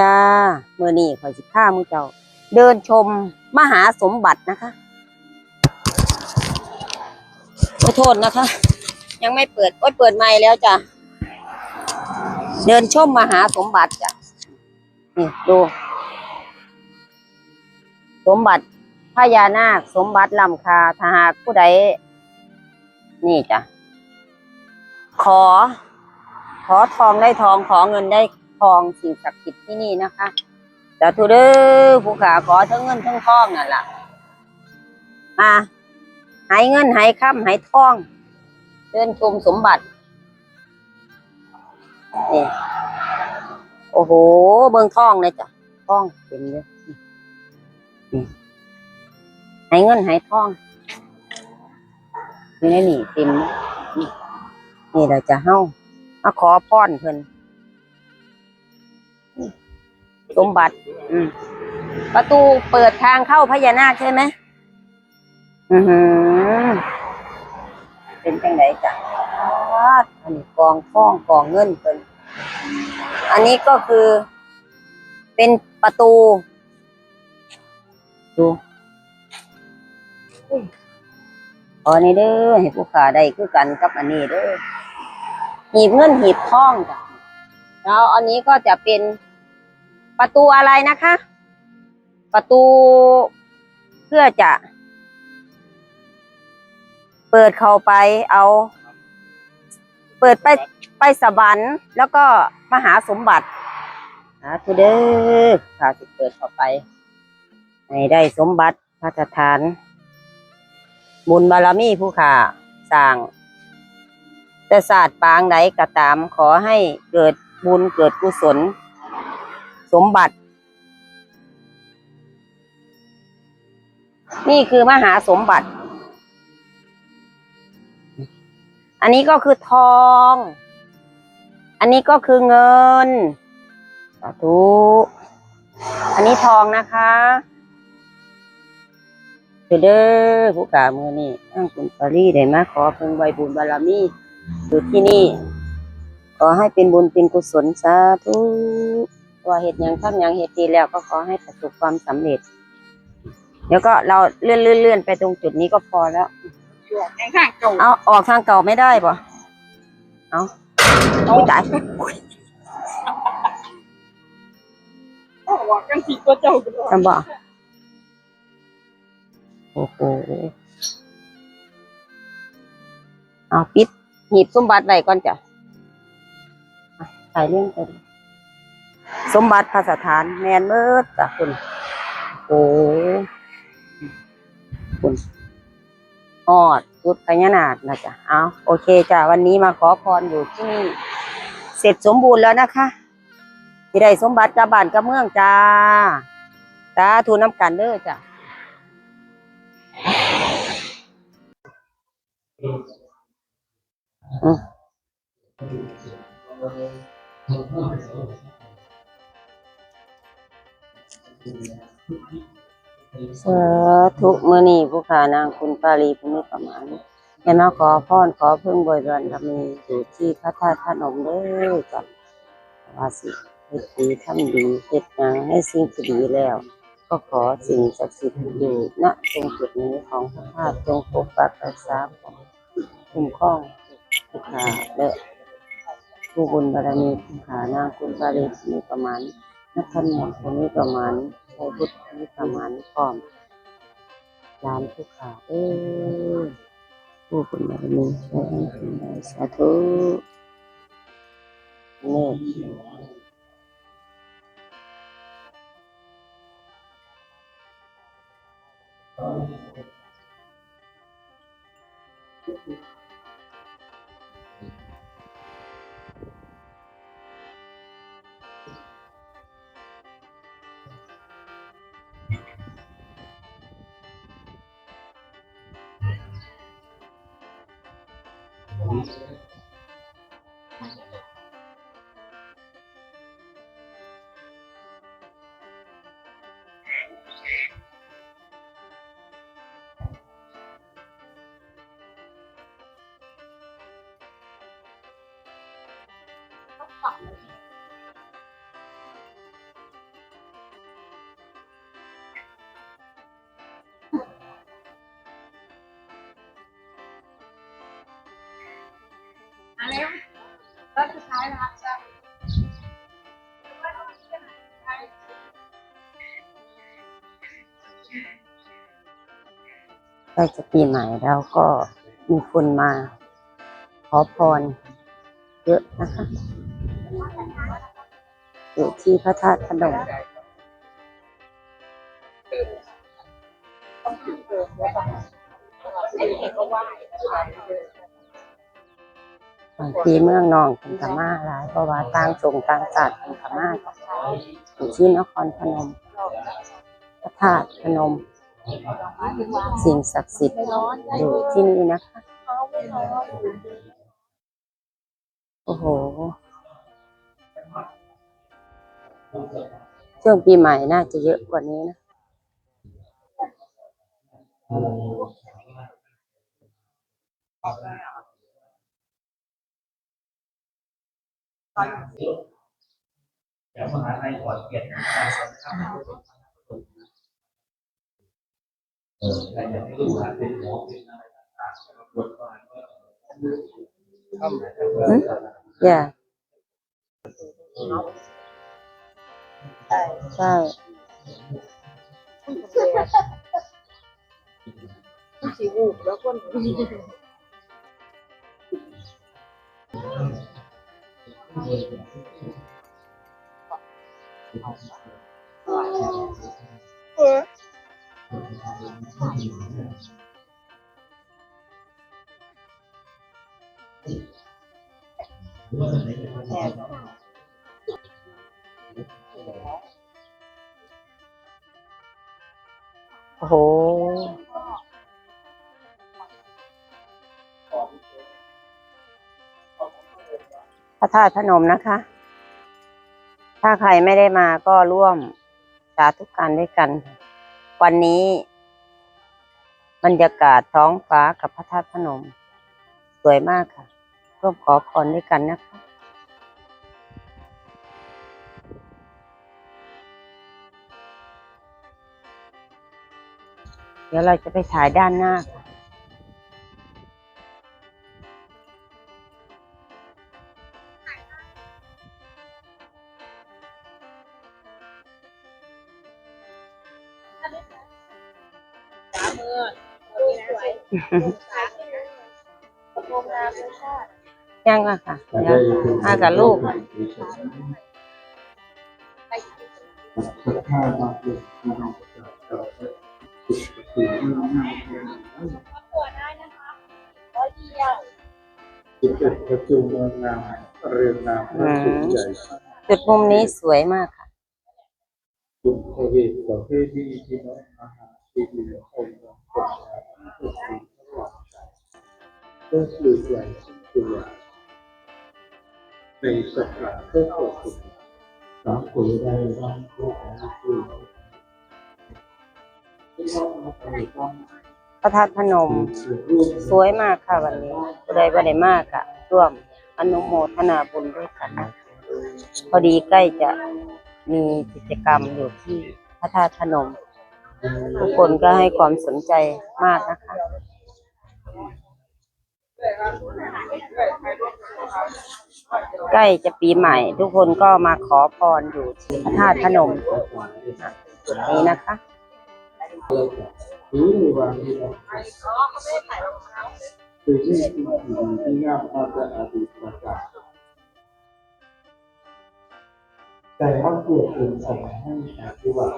จ้าเมื่อนี้ขอยสิพามือเจ้า เดินชมมหาสมบัตินะคะขอโทษนะคะ ยังไม่เปิดโอ้ยเปิดไมค์แล้วจ้ะเดินชมมหาสมบัติจ้ะนี่ดู สมบัติพญานาคสมบัติลำคาถ้าหากผู้ใด นี่จ้ะขอ ขอทองได้ทองขอเงินได้ ทองสิ่งศักดิ์สิทธิ์ที่นี่นะคะสาธุเด้อผู้ขาขอทั้งเงินทั้งทองนั่นล่ะมาหายเงินหายค่ำหายทองเดินชมสมบัตินี่โอ้โห เบิ่งทองเลยจ้ะทองเต็มเลยหายเงินหายทองอยู่นนี่เต็มนี่นี่เราจะเฮ้ามาขอพรเพิ่น สมบัติ อืม ประตูเปิดทางเข้าพญานาคใช่ไหมอือหือ เป็นจังไดจ้ะอันนี้กองฟ้องกองเงินเพิ่นอันนี้ก็คือ เป็นประตู ดูอ๋อนี่เด้อให้ผู้ขาได้คือกันกับอันนี้เด้อหีบเงินหีบทองจ้ะแล้วอันนี้ก็จะเป็น ประตูอะไรนะคะ ประตูเพื่อจะ เปิดเข้าไปเอา เปิดไปไปสวรรค์แล้วก็มหาสมบัตินะทุเด้อข้าสิเปิดเข้าไปให้ได้สมบัติพระสถาน บุญบารมีผู้ข่าสร้าง แต่ศาสตร์ปางใดก็ตามขอให้เกิดบุญเกิดกุศล สมบัติ นี่คือมหาสมบัติ อันนี้ก็คือทอง อันนี้ก็คือเงินสาธุอันนี้ทองนะคะเด้อผู้กามือนี่อ้างคุณปารีได้มาขอเพิ่งใบบุญบารมีอยู่ที่นี่ ขอให้เป็นบุญเป็นกุศลสาธุ ว่าเหตุยังทำยังเหตุดีแล้วก็ขอให้ประสบความสำเร็จ เดี๋ยวก็เราเลื่อนเลื่อนเลื่อนไปตรงจุดนี้ก็พอแล้วช่วงข้างๆเก่าเอาออกทางเก่าไม่ได้ปะเอาอุ้ยตายโอ้ว่ากันสิตัวเจ้ากันทำบ่โอ้โหเอาปิดหีบสมบัติไว้ก่อนจ้ะอะถ่ายเรื่องไปดิ สมบัติพระสถานแมนเมิดจ้ะคุณโอ้คุณออดจุดพญานาคนะจ๊ะเอาโอเคจ้ะวันนี้มาขอพรอยู่ที่นี่เสร็จสมบูรณ์แล้วนะคะที่ได้สมบัติกับบ้านกับเมืองจ้าสาธุน้ำกันเด้อจ้ะอืม สาธุมื่อนี้ผู้ขานางคุณปาลีภูมิประมาณให้มาขอพรขอพึ่งบริวารบารมีอยู่ที่พระธาตุพนมเด้อจ้ะว่าสิเฮ็ดดีทำดีเฮ็ดหยังให้สิ่งที่ดีแล้ว ก็ขอสิ่งศักดิ์สิทธิ์อยู่ณตรงจุดนี้ของพระธาตุจงปกปักรักษาคุ้มครองผู้ขาและผู้บุญบารมีผู้ขานางคุณปาลีมีประมาณ นักทันหมดคนนี้ประมาณใช้พุทธนี้ประมาณพร้อมลานผู้ขาเอ้ยผู้บุญบารมีช่วยให้คุณได้สาธุนี่ เมาแล้วรอบสุดท้ายนะครับจะใกล้จะปีใหม่แล้วก็มีคนมาขอพรเยอะนะคะ อยู่ที่พระธาตุพนมต้องเกิดแล้วก็ไหว้ บางทีเมืองนองเป็นกามาหลายเพราะว่าต่างสงต่างศาสตร์เป็นกามาอยู่ที่นครพนมพระธาตุพนม สิ่งศักดิ์สิทธิ์อยู่ที่นี่นะคะโอ้โหช่วงปีใหม่น่าจะเยอะกว่านี้นะ เดี๋ยวมหาลัยก่อนเกียรติการสำคัญเออแต่อย่างที่รู้ว่าเป็นหมอเป็นอะไรต่างๆบทบาทก็เข้ามาทำงานอย่าใช่สีอูบแล้วคน โอ้โห ธาตุพนมนะคะ ถ้าใครไม่ได้มาก็ร่วมสาธุการด้วยกัน วันนี้ บรรยากาศท้องฟ้ากับพระธาตุพนม สวยมากค่ะ ร่วมขอพรด้วยกันนะคะเดี๋ยวเราจะไปถ่ายด้านหน้าค่ะ ขามือยังอะค่ะยังมากับลูกจิตเกิดประจุเมืองงามเรืองนามพระสุใหญ่จุดมุมนี้สวยมากค่ะ จุดโควิดสองที่ที่ที่น้องอาหารที่เหลือองค์ของคนงานก็คือระหว่างใจก็คือใหญ่ตัวในสถานก็ขอบคุณสามคนได้ร่างผู้ของผู้พระธาตุพนม สวยมากค่ะวันนี้ผู้ใดบ่ได้มากค่ะ ร่วมอนุโมทนาบุญด้วยกันนะพอดีใกล้จะ มีกิจกรรมอยู่ที่พระธาตุพนม ทุกคนก็ให้ความสนใจมากนะคะ ใกล้จะปีใหม่ ทุกคนก็มาขอพรอยู่ที่พระธาตุพนมนี้นะคะคือที่ที่งามมาจากอดีตมาจาก แต่ว่าเกิดเป็นสมัยให้นะที่ว่า